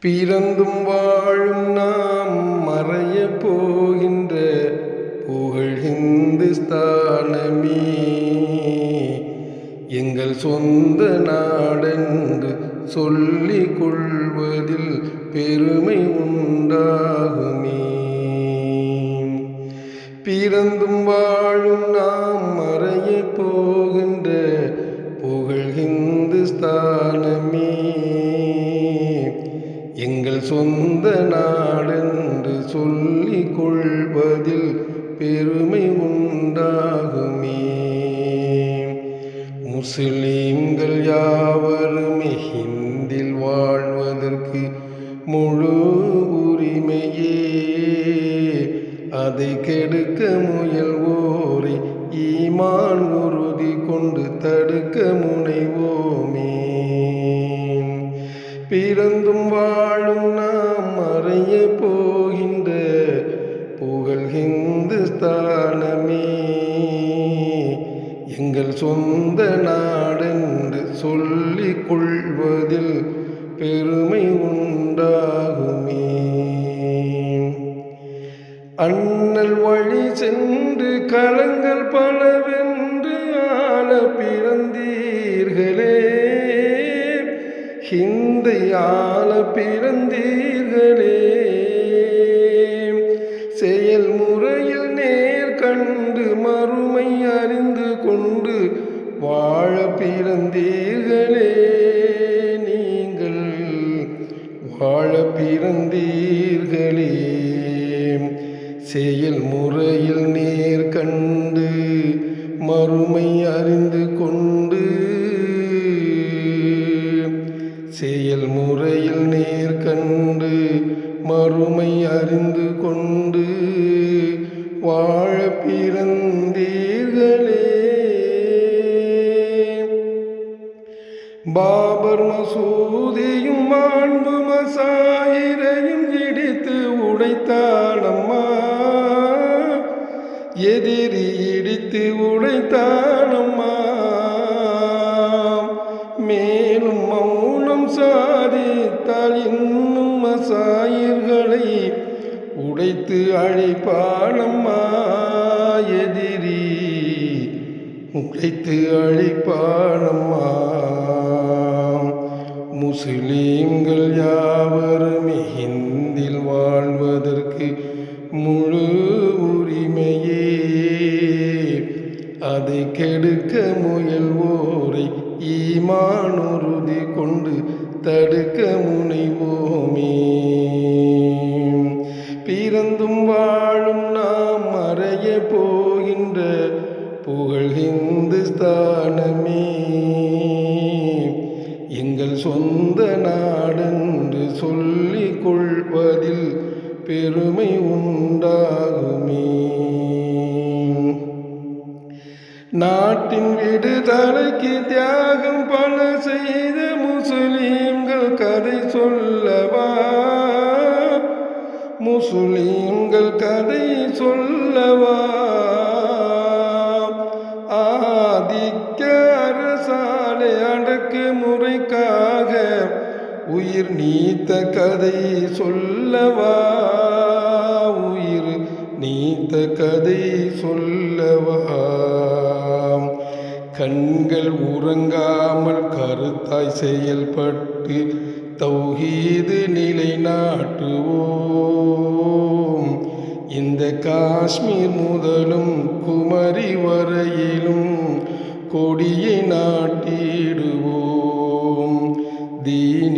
பிறந்தும் வாழும் நாம் மறைய போகின்ற புகழ் ஹிந்துஸ்தானமே எங்கள் சொந்த நாடென்று சொல்லிக் கொள்வதில் பெருமை உண்டாகுமே. பிறந்தும் வாழும் நாம் மறைய போகின்ற புகழ் ஹிந்துஸ்தானமே சொந்த நாடென்று சொல்லிக் கொள்வதில் பெருமை உண்டாகுமே. முஸ்லீம்கள் யாவருமே ஹிந்தில் வாழ்வதற்கு முழு உரிமையே. அதை கெடுக்க முயல்வோரை ஈமான் உறுதி கொண்டு தடுக்க முனைவோமே. பிறந்தும் வாழ் ஹிந்துஸ்தானமே எங்கள் சொந்த நாடென்று சொல்லிக் கொள்வதில் பெருமை உண்டாகுமே. அண்ணல் வழி சென்று களங்கள் பலவென்று ஆள பிறந்தீர்களே. ஹிந்தை பிறந்தீர்களே. மறுமையில் நேர் கண்டு மறுமை அறிந்து கொண்டு செயல் முறையில் நேர் கண்டு மறுமை அறிந்து கொண்டு வாழ பிறந்தீர்களே. பாபர் மசூதியும் மாண்பு மசாயிரையும் இடித்து உடைத்தானம்மா எதிரி இடித்து உடைத்தானம்மா. மேலும் மௌனம் சாதித்தால் இன்னும் மசாயிர்களை உடைத்து அழிப்பானம்மா. எதிரி உடைத்து அழிப்பானம்மா. முஸ்லீம்கள் யாவருமே கெடுக்க முயல்வோரை ஈமானுறுதி கொண்டு தடுக்க முனைவோமே. பிறந்தும் வாழும் நாம் மறைய போகின்ற புகழ் ஹிந்துஸ்தானமே எங்கள் சொந்த நாடென்று சொல்லிக் கொள்வதில் பெருமை நாட்டின் விடுதலைக்கு தியாகம் பல செய்த முஸ்லீம்கள் கதை சொல்லவா? முஸ்லீம்கள் கதை சொல்லவா? ஆதிக்க அரசாலை அடக்கு முறைக்காக உயிர் நீத்த கதை சொல்லவா? உயிர் நீத்த கதை சொல்லவா? கண்கள் உறங்காமல் கருத்தாய் செயல்பட்டு தௌஹீது நிலை நாட்டுவோம். இந்த காஷ்மீர் முதலும் குமரி வரையிலும் கொடியை நாட்டிடுவோம். தீனி